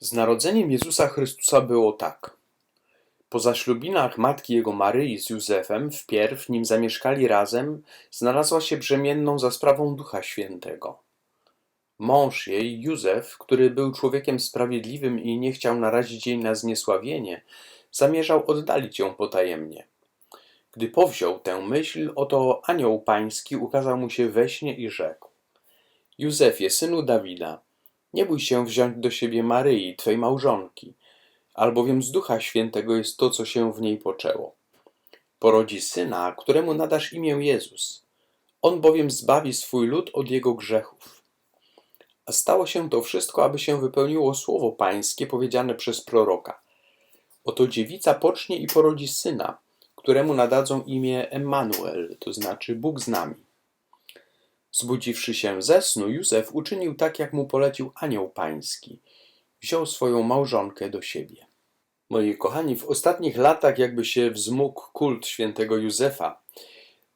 Z narodzeniem Jezusa Chrystusa było tak. Po zaślubinach matki jego Maryi z Józefem, wpierw, nim zamieszkali razem, znalazła się brzemienną za sprawą Ducha Świętego. Mąż jej, Józef, który był człowiekiem sprawiedliwym i nie chciał narazić jej na zniesławienie, zamierzał oddalić ją potajemnie. Gdy powziął tę myśl, oto anioł pański ukazał mu się we śnie i rzekł: Józefie, synu Dawida, nie bój się wziąć do siebie Maryi, twej małżonki, albowiem z Ducha Świętego jest to, co się w niej poczęło. Porodzi syna, któremu nadasz imię Jezus. On bowiem zbawi swój lud od jego grzechów. A stało się to wszystko, aby się wypełniło słowo pańskie powiedziane przez proroka. Oto dziewica pocznie i porodzi syna, któremu nadadzą imię Emmanuel, to znaczy Bóg z nami. Zbudziwszy się ze snu, Józef uczynił tak, jak mu polecił anioł pański. Wziął swoją małżonkę do siebie. Moi kochani, w ostatnich latach jakby się wzmógł kult świętego Józefa.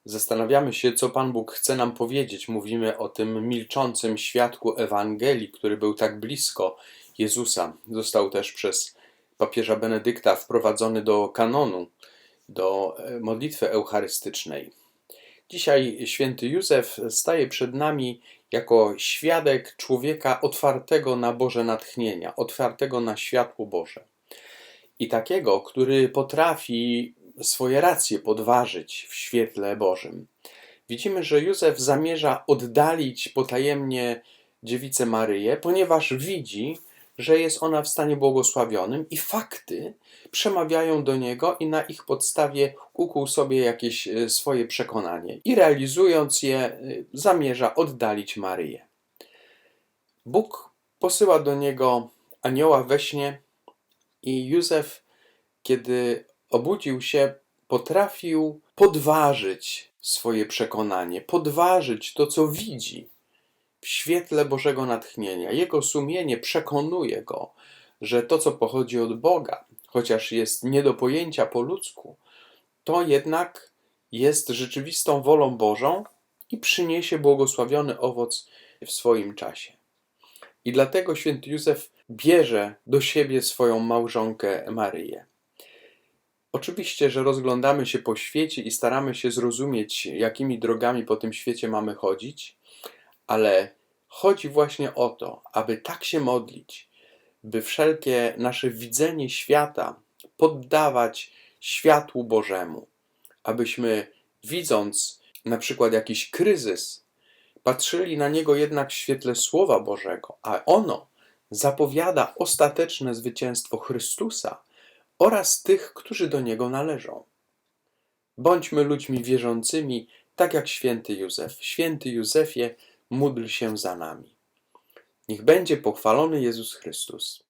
Zastanawiamy się, co Pan Bóg chce nam powiedzieć. Mówimy o tym milczącym świadku Ewangelii, który był tak blisko Jezusa. Został też przez papieża Benedykta wprowadzony do kanonu, do e, modlitwy eucharystycznej. Dzisiaj święty Józef staje przed nami jako świadek człowieka otwartego na Boże natchnienia, otwartego na światło Boże. I takiego, który potrafi swoje racje podważyć w świetle Bożym. Widzimy, że Józef zamierza oddalić potajemnie dziewicę Maryję, ponieważ widzi, że jest ona w stanie błogosławionym i fakty przemawiają do niego i na ich podstawie ukuł sobie jakieś e, swoje przekonanie i realizując je e, zamierza oddalić Maryję. Bóg posyła do niego anioła we śnie i Józef, kiedy obudził się, potrafił podważyć swoje przekonanie, podważyć to, co widzi w świetle Bożego natchnienia. Jego sumienie przekonuje go, że to, co pochodzi od Boga, chociaż jest nie do pojęcia po ludzku, to jednak jest rzeczywistą wolą Bożą i przyniesie błogosławiony owoc w swoim czasie. I dlatego święty Józef bierze do siebie swoją małżonkę Maryję. Oczywiście, że rozglądamy się po świecie i staramy się zrozumieć, jakimi drogami po tym świecie mamy chodzić, ale chodzi właśnie o to, aby tak się modlić, by wszelkie nasze widzenie świata poddawać światłu Bożemu, abyśmy widząc na przykład jakiś kryzys, patrzyli na niego jednak w świetle Słowa Bożego, a ono zapowiada ostateczne zwycięstwo Chrystusa oraz tych, którzy do niego należą. Bądźmy ludźmi wierzącymi, tak jak święty Józef. Święty Józefie, módl się za nami. Niech będzie pochwalony Jezus Chrystus.